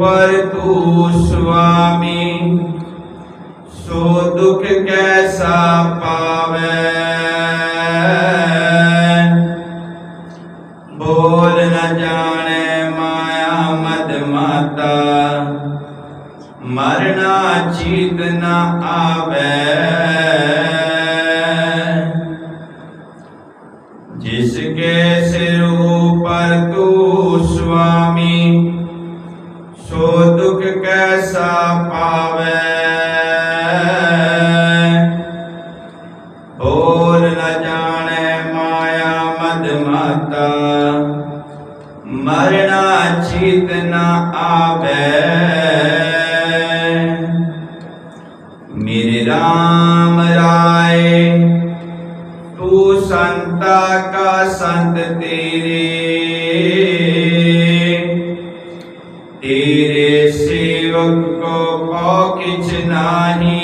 ਪਰ ਤੂੰ ਤੂ ਸੁਆਮੀ, ਸੋ ਦੁਖ ਕੈਸਾ ਪਾਵੇ? ਬੋਲ ਨ ਜਾਣੇ ਮਾਇਆ ਮਦ ਮਾਤਾ, ਮਰਨਾ ਚੀਤ ਨ ਆਵੇ। ਸੋ ਦੁਖ ਕੈਸਾ ਪਾਵੇ? ਬੋਲ ਨ ਜਾਣੇ ਮਾਇਆ ਮਦ ਮਾਤਾ। ਮਰਣਾ ਚੀਤ ਨ ਆਵੇ। ਮੇਰੇ RAM ਰਾਏ, ਤੂੰ ਸੰਤਾ ਕਾ ਸੰਤ ਤੇਰੇ ਤੇਰੇ। ਕਿਛ ਨਾਹੀ।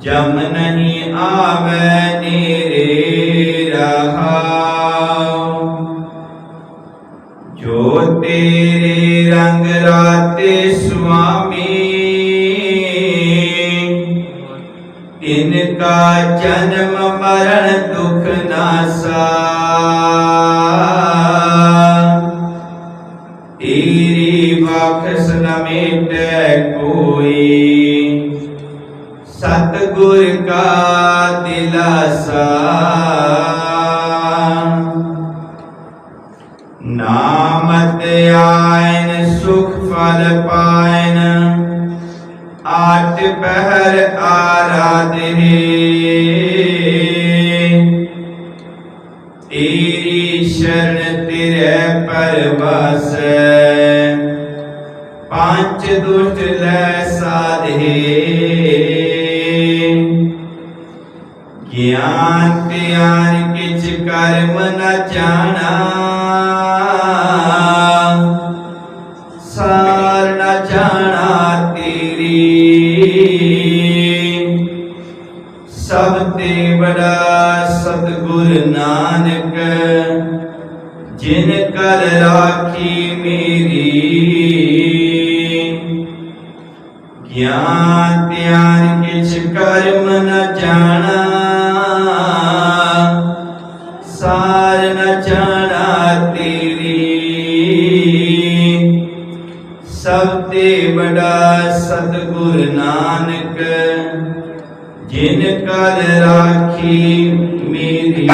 ਜਮ ਨਹੀਂ ਆਵੇ ਨੇਰੇ ਰਹਾਉ ਜੋ ਤੇਰੇ ਰੰਗ ਰਾਤੇ ਸੁਆਮੀ, ਤਿਨ ਕਾ ਜਨਮ ਮਰਨ ਦੁਖ ਨਾਸਾ ਤੇਰੀ ਬਖਸ਼ ਨ ਮਿਟੈ ਕੋਈ। ਸਤਿਗੁਰ ਕਾ ਦਿਲਾਸਾ। ਨਾਮਤ ਆਇਨ, ਸੁਖ ਫਲ ਪਾਇਨ। ਆਟ ਪਹਿਰ ਆਰਾਧੇ ਤੇਰੀ ਸ਼ਰਨ ਤੇਰੇ ਪਰਵਾਸੈ ਪੰਜ ਦੁਸ਼ਟ ਲੈ ਸਾਧੇ ਗਿਆਨ ਧਿਆਨ ਕਿਛ ਕਰਮ ਨ ਜਾਣਾ ਸਾਰ ਨ ਜਾਣਾ ਬੜਾ ਸਤਿਗੁਰ ਨਾਨਕ, ਜਿਨ ਕਰ ਰਾਖੀ ਮੇਰੀ। ਗਿਆਨ ਧਿਆਨ ਕਿਛ ਕਰਮ ਨ ਜਾਣਾ, ਸਾਰ ਨ ਜਾਣਾ ਤੇਰੀ। ਸਭ ਤੇ ਬੜਾ ਸਤਿਗੁਰ ਨਾਨਕ ਜਿਨ ਕਰ ਰਾਖੀ ਮੇਰੀ।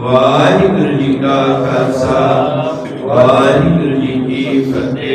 ਵਾਹਿਗੁਰੂ ਜੀ ਕਾ ਖਾਲਸਾ ਵਾਹਿਗੁਰੂ ਜੀ ਕੀ ਫਤਿਹ।